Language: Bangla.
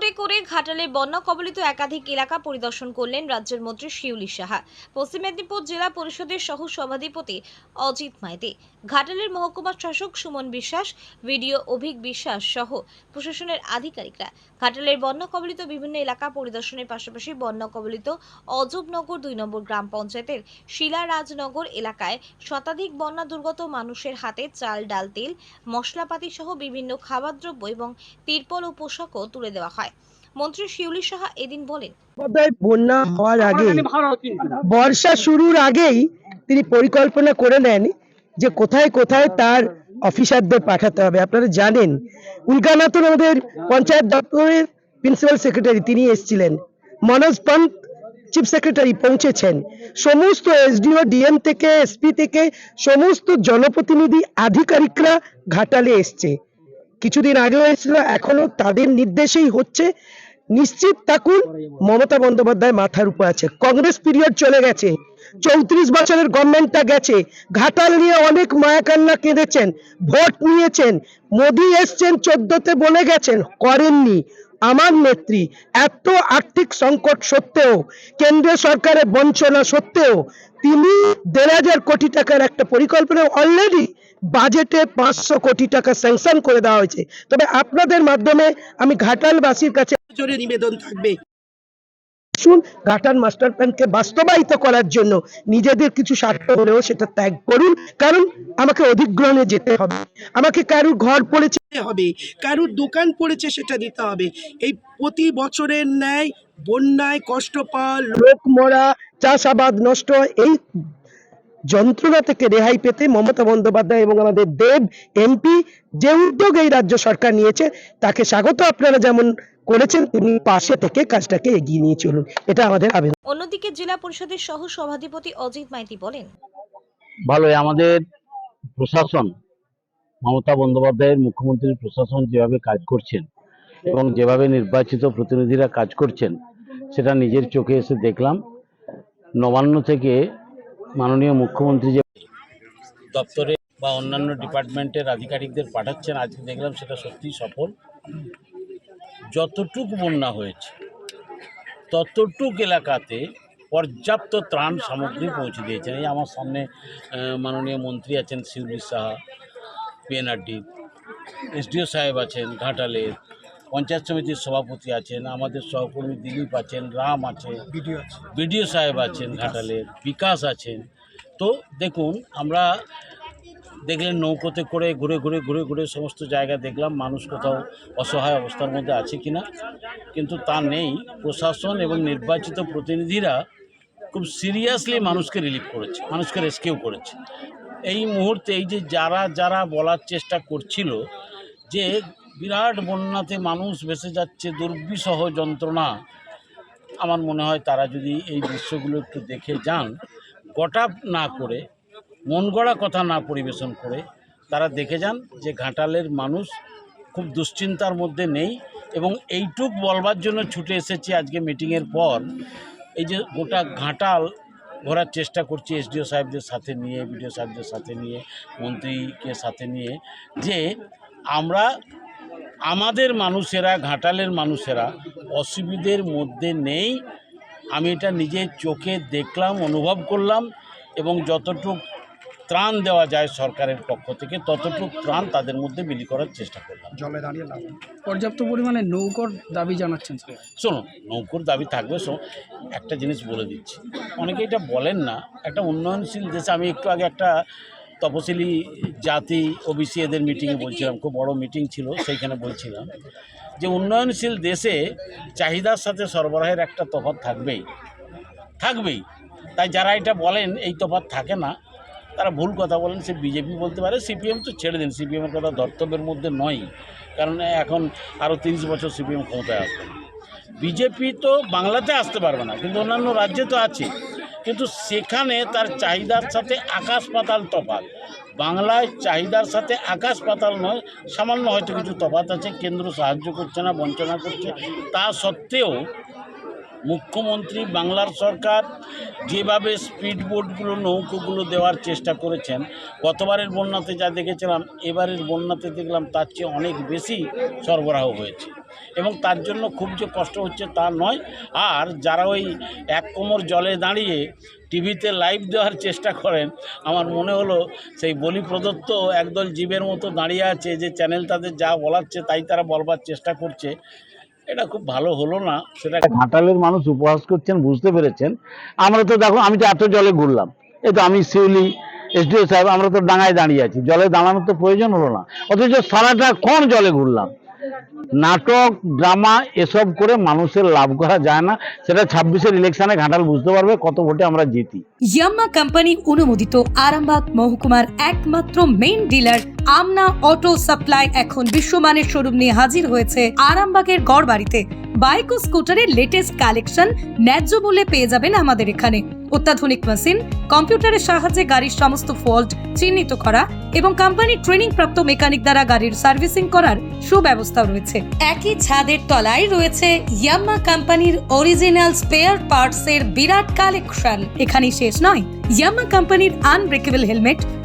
বোটে করে ঘাটালে বন্যা কবলিত একাধিক এলাকা পরিদর্শন করলেন রাজ্যের মন্ত্রী শিউলি সাহা। পশ্চিম মেদিনীপুর জেলা পরিষদের সহ সভাধিপতি অজিত মাইতি, ঘাটালের মহকুমা শাসক সুমন বিশ্বাস, ভিডিও অভিক বিশ্বাস সহ প্রশাসনের আধিকারিকরা। ঘাটালের বন্যা কবলিত বিভিন্ন এলাকা পরিদর্শনের পাশাপাশি বন্যা কবলিত অজবনগর দুই নম্বর গ্রাম পঞ্চায়েতের শিলারাজনগর এলাকায় শতাধিক বন্যা দুর্গত মানুষের হাতে চাল, ডাল, তেল, মশলাপাতি সহ বিভিন্ন খাবারদ্রব্য এবং তিরপল ও পোশাকও তুলে দেওয়া হয়। মন্ত্রী শিউলি সাহা এদিন বলেন বন্যা হওয়ার আগে বর্ষা শুরুর আগেই তিনি পরিকল্পনা করে নেন যে কোথায় কোথায় তার অফিসারদের পাঠাতে হবে। আপনারা জানেন উল্কানাথন আমাদের পঞ্চায়েত দপ্তরের প্রিন্সিপাল সেক্রেটারি তিনি এসেছিলেন। মনোজ পন্ত চিফ সেক্রেটারি পৌঁছেছেন। সমস্ত এসডিও ডিএম থেকে এসপি থেকে সমস্ত জনপ্রতিনিধি আধিকারিকরা ঘাটালে এসছে। কিছুদিন আগেও এসেছিল, এখনও তাদের নির্দেশেই হচ্ছে। নিশ্চিত থাকুন, মমতা বন্দ্যোপাধ্যায় মাথার উপর আছে। কংগ্রেস পিরিয়ড চলে গেছে, চৌত্রিশ বছরের গভর্নমেন্টটা গেছে। ঘাটাল নিয়ে অনেক মায়াকান্না কেঁদেছেন, ভোট নিয়েছেন। মোদি এসছেন, চোদ্দতে বলে গেছেন, করেননি। আমার নেত্রী, এত আর্থিক সংকট সত্ত্বেও, কেন্দ্রীয় সরকারের বঞ্চনা সত্ত্বেও, তিনি দেড় হাজার কোটি টাকার একটা পরিকল্পনা অলরেডি বাজেটে পাঁচশো কোটি টাকা স্যাংশন করে দেওয়া হয়েছে। তবে আপনাদের মাধ্যমে আমি ঘাটালবাসীর কাছে জোরে নিবেদন থাকবে। শুন ঘাটাল মাস্টার প্ল্যানকে বাস্তবায়িত করার জন্য নিজেদের কিছু স্বার্থ হলেও সেটা ত্যাগ করুন কারণ আমাকে অধিগ্রহণে যেতে হবে। আমাকে কারুর ঘর পড়েছে হবে কারুর দোকান পড়েছে সেটা দিতে হবে। এই প্রতি বছরের ন্যায় বন্যায় কষ্ট পাওয়া লোক মরা চাষাবাদ নষ্ট এই যন্ত্রণা থেকে রেহাই পেতে মমতা বন্দ্যোপাধ্যায় এবং আমাদের দেব এমপি যে উদ্যোগ এই রাজ্য সরকার নিয়েছে তাকে স্বাগত আপনারা যেমন করেছেন তেমনি পাশে থেকে কাজটাকে এগিয়ে নিয়ে চলুন। এটা আমাদের আবেদন। অন্যদিকে জেলা পরিষদের সহ সভাধিপতি অজিত মাইতি বলেন ভালোই আমাদের প্রশাসন মমতা বন্দ্যোপাধ্যায়ের মুখ্যমন্ত্রীর প্রশাসন যেভাবে কাজ করছেন এবং যেভাবে নির্বাচিত প্রতিনিধিরা কাজ করছেন সেটা নিজের চোখে এসে দেখলাম। নবান্ন থেকে মাননীয় মুখ্যমন্ত্রী যে দপ্তরে বা অন্যান্য ডিপার্টমেন্টের আধিকারিকদের পাঠাচ্ছেন, আজকে দেখলাম সেটা সত্যিই সফল। যতটুকু বন্যা হয়েছে, ততটুক এলাকাতে পর্যাপ্ত ত্রাণ সামগ্রী পৌঁছে দিয়েছেন। এই আমার সামনে মাননীয় মন্ত্রী আছেন শিউলি সাহা পিএনআরডি এসডিও সাহেব আছেন ঘাটালের পঞ্চায়েত সমিতির সভাপতি আছেন আমাদের সহকর্মী দিলীপ আছেন রাম আছে বিডিও সাহেব আছেন ঘাটালের বিকাশ আছেন। তো দেখুন আমরা দেখলেন নৌকোতে করে ঘুরে ঘুরে ঘুরে ঘুরে সমস্ত জায়গা দেখলাম মানুষ কোথাও অসহায় অবস্থার মধ্যে আছে কিনা কিন্তু তা নেই। প্রশাসন এবং নির্বাচিত প্রতিনিধিরা খুব সিরিয়াসলি মানুষকে রিলিফ করেছে মানুষকে রেস্কিউ করেছে। এই মুহূর্তে এই যে যারা যারা বলার চেষ্টা করছিল যে বিরাট বন্যাতে মানুষ ভেসে যাচ্ছে, দুর্বিষহ যন্ত্রণা। আমার মনে হয় তারা যদি এই দৃশ্যগুলো একটু দেখে যান, গোটা না করে, মন গড়া কথা না পরিবেশন করে, তারা দেখে যান যে ঘাটালের মানুষ খুব দুশ্চিন্তার মধ্যে নেই এবং এইটুক বলবার জন্য ছুটে এসেছি আজকে মিটিংয়ের পর। এই যে গোটা ঘাটাল ঘোরার চেষ্টা করছি এসডিও সাহেবদের সাথে নিয়ে, বিডিও সাহেবদের সাথে নিয়ে, মন্ত্রীকে সাথে নিয়ে যে আমরা আমাদের মানুষেরা ঘাটালের মানুষেরা অসুবিধের মধ্যে নেই। আমি এটা নিজের চোখে দেখলাম অনুভব করলাম এবং যতটুক ত্রাণ দেওয়া যায় সরকারের পক্ষ থেকে ততটুক ত্রাণ তাদের মধ্যে বিলি করার চেষ্টা করলাম। জলে দাঁড়িয়ে পর্যাপ্ত পরিমাণে নৌকর দাবি জানাচ্ছেন শোনো নৌকোর দাবি থাকবে শো একটা জিনিস বলে দিচ্ছি। অনেকে এটা বলেন না একটা উন্নয়নশীল দেশে আমি একটু আগে একটা তপশিলি জাতি ওবিসি এদের মিটিংয়ে বলছিলাম, খুব বড় মিটিং ছিল, সেইখানে বলছিলাম যে উন্নয়নশীল দেশে চাহিদার সাথে সরবরাহের একটা তফাৎ থাকবেই থাকবেই। তাই যারা এটা বলেন, এই তফাৎ থাকে না। তারা ভুল কথা বলেন, সে বিজেপি বলতে পারে, সিপিএম তো ছেড়ে দিন, সিপিএমের কথা ধর্তব্যের মধ্যে নয়, কারণ এখন আরও তিরিশ বছর সিপিএম ক্ষমতায় আসবে বিজেপি তো বাংলাতে আসতে পারবে না, কিন্তু অন্যান্য রাজ্যে তো আছে। কিন্তু সেখানে তার চাহিদার সাথে আকাশ পাতাল তফাত বাংলায় চাহিদার সাথে আকাশ পাতাল নয়, সামান্য হয়তো কিছু তফাত আছে, কেন্দ্র সাহায্য করছে না, বঞ্চনা করছে। তা সত্ত্বেও মুখ্যমন্ত্রী, বাংলার সরকার যেভাবে স্পিড বোটগুলো নৌকোগুলো দেওয়ার চেষ্টা করেছেন, গতবারের বন্যাতে যা দেখেছিলাম, এবারের বন্যাতে দেখলাম তার চেয়ে অনেক বেশি সরবরাহ হয়েছে। এবং তার জন্য খুব যে কষ্ট হচ্ছে তা নয়, আর যারা ওই এক কোমর জলে দাঁড়িয়ে টিভিতে লাইভ দেওয়ার চেষ্টা করেন, আমার মনে হলো সেই বলি প্রদত্ত একদল জীবের মতো দাঁড়িয়ে আছে যে চ্যানেল তাদের যা বলাচ্ছে তাই তারা বলবার চেষ্টা করছে। এটা খুব ভালো হলো না, সেটা ঘাটালের মানুষ উপহাস করছেন, বুঝতে পেরেছেন। আমরা তো দেখো, আমি তো এত জলে ঘুরলাম। এই তো আমি শিউলি এসডিও সাহেব, আমরা তো ডাঙায় দাঁড়িয়ে আছি। জলে দাঁড়ানোর তো প্রয়োজন হলো না। অথচ সারাটা কোন জলে ঘুরলাম। নাটক, ড্রামা, এসব করে মানুষের লাভ করা যায় না। সেটা ছাব্বিশের ইলেকশনে ঘাটাল বুঝতে পারবে কত ভোটে আমরা জিতি। ইয়াম্মা কোম্পানি অনুমোদিত আরামবাগ মহকুমার একমাত্র main dealer Amna auto supply এখন বিশ্বমানের শোরুম নিয়ে হাজির হয়েছে আরামবাগের গড় বাড়িতে বাইক ও স্কুটারের লেটেস্ট কালেকশন ন্যায্য মূল্যে পেয়ে যাবেন আমাদের এখানে। অত্যাধুনিক মেশিন কম্পিউটারের সাহায্যে গাড়ির সমস্ত ফল্ট চিহ্নিত করা এবং কোম্পানির ট্রেনিং প্রাপ্ত মেকানিক দ্বারা গাড়ির সার্ভিসিং করার সুব্যবস্থা রয়েছে। একই ছাদের তলায় রয়েছে ইয়াম্মা কোম্পানির অরিজিনাল স্পেয়ার পার্টস এর বিরাট কালেকশন এখানেই শেষ নয়। ইয়াম্মা কোম্পানির unbreakable helmet